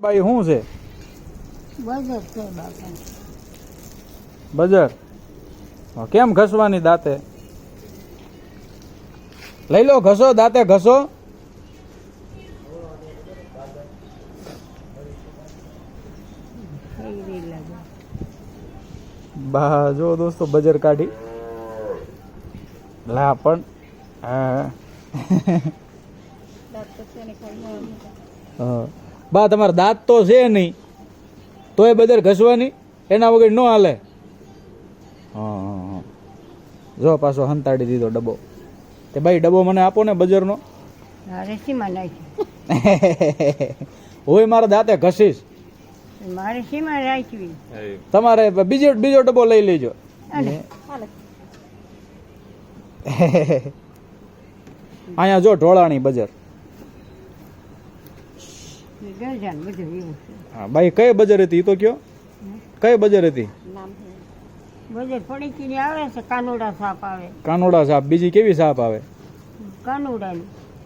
ભાઈ શું છે? બજર છે બજર? કેમ ઘસવાની દાંતે? લઈ લો ઘસો દાંતે ઘસો. બા જો દોસ્તો બજર કાઢી. લા પણ હા. હા. બા તમારા દાંત તો છે નહીં. તોય બજર ઘસવાની એના વગર ન હાલે. હા હા હા. જો પાછો હંતાડી દીધો ડબ્બો. તે ભાઈ ડબ્બો મને આપો ને બજરનો. હોય મારા દાંતે ઘસીશ. તમારે બીજો બીજો ડબ્બો લઈ લેજો. અહીંયા જો ઢોળાણી બજર. હા ભાઈ કઈ બજર હતી? તો કયો. કઈ બજર હતી? બજર પડીકીની આવે છે કાનોડા સાપ આવે. કાનોડા સાપ. બીજી કેવી સાપ આવે? કાનોડા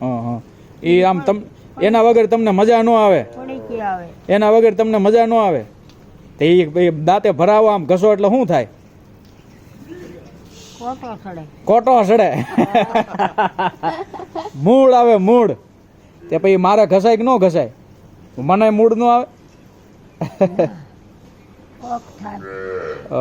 હા હા. એ આમ તમ એના વગર તમને મજા ન આવે? પડીકી આવે. એના વગર તમને મજા ન આવે? તે એ દાંતે ભરાવો આમ ઘસો એટલે શું થાય? કોટો સડે. કોટો સડે. મૂળ આવે મૂળ. તે પછી મારે ઘસાય કે ન ઘસાય? મને મૂળ ન આવે? અ,